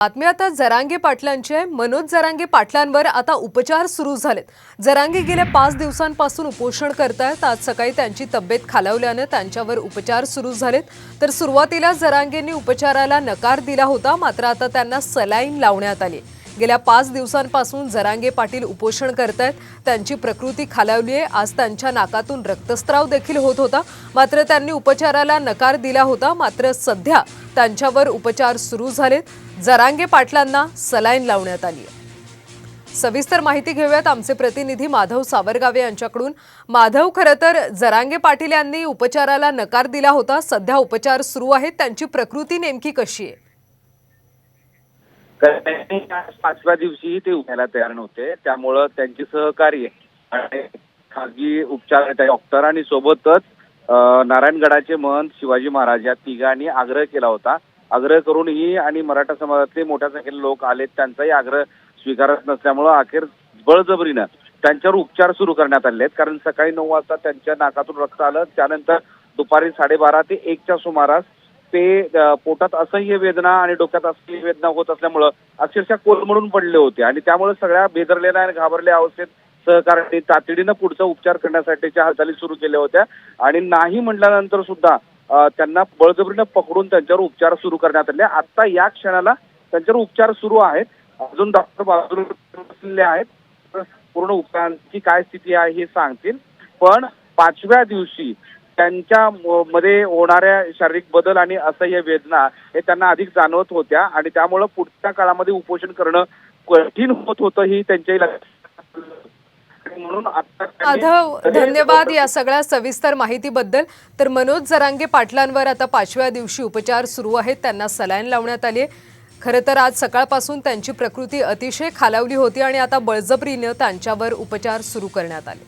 बातमी आता जरांगे पाटलांचे मनोज जरांगे पाटलांवर आता उपचार सुरू झालेत. जरांगे गेल्या पाच दिवसांपासून उपोषण करतायत. आज सकाळी त्यांची तब्येत खालावल्यानं त्यांच्यावर उपचार सुरू झालेत. तर सुरुवातीला जरांगेंनी उपचाराला नकार दिला होता. मात्र आता त्यांना सलाईन लावण्यात आली गेल्या पाच दिवसांपासून जरांगे पाटील उपोषण करत आहेत त्यांची प्रकृती खालावली आहे. आज त्यांच्या नाकातून रक्तस्राव देखील होत होता. मात्र त्यांनी उपचाराला नकार दिला होता. मात्र सध्या त्यांच्यावर उपचार सुरू झालेत. जरांगे पाटलांना सलाईन लावण्यात आली आहे. सविस्तर माहिती घेऊयात आमचे प्रतिनिधी माधव सावरगावे यांच्याकडून. माधव खरं तर जरांगे पाटील यांनी उपचाराला नकार दिला होता. सध्या उपचार सुरू आहेत. त्यांची प्रकृती नेमकी कशी आहे? पाचव्या दिवशी ते उभ्याला तयार नव्हते. त्यामुळं त्यांची सहकार्य आणि खाजगी उपचार त्या डॉक्टर आणि सोबतच नारायणगडाचे महंत शिवाजी महाराज या तिघांनी आग्रह केला होता. आग्रह करूनही आणि मराठा समाजातले मोठ्या संख्येने लोक आलेत त्यांचाही आग्रह स्वीकारत नसल्यामुळं अखेर बळजबरीनं त्यांच्यावर उपचार सुरू करण्यात आले आहेत. कारण सकाळी नऊ वाजता त्यांच्या नाकातून रक्त आलं. त्यानंतर दुपारी साडेबारा ते एकच्या सुमारास ते पोटात असह्य वेदना आणि डोक्यात असह्य वेदना होत असल्यामुळं अक्षरशः कोलमडून पडले होते. आणि त्यामुळे सगळ्या बेदरलेल्या आणि घाबरलेल्या अवस्थेत सहकार्याने तातडीनं पुढचा उपचार करण्यासाठीच्या हालचाली सुरू केल्या होत्या. आणि नाही म्हटल्यानंतर सुद्धा त्यांना बळजबरीनं पकडून त्यांच्यावर उपचार सुरू करण्यात आले. आता या क्षणाला त्यांच्यावर उपचार सुरू आहेत. अजून डॉक्टर बाजूला आहेत. पूर्ण उपचारांची काय स्थिती आहे हे सांगतील. पण पाचव्या दिवशी त्यांच्या मध्ये होणाऱ्या शारीरिक बदल आणि असह्य वेदना हे त्यांना अधिक जाणवत होत्या आणि त्यामुळं पुढच्या काळामध्ये उपोषण करणं कठीण होत होतं ही त्यांच्याही लक्षात धन्यवाद या सगळ्या सविस्तर माहितीबद्दल. तर मनोज जरांगे पाटलांवर आता पाचव्या दिवशी उपचार सुरू आहेत. त्यांना सलाईन लावण्यात आली खरं तर आज सकाळपासून त्यांची प्रकृती अतिशय खालावली होती आणि आता बळजबरीनं त्यांच्यावर उपचार सुरू करण्यात आले.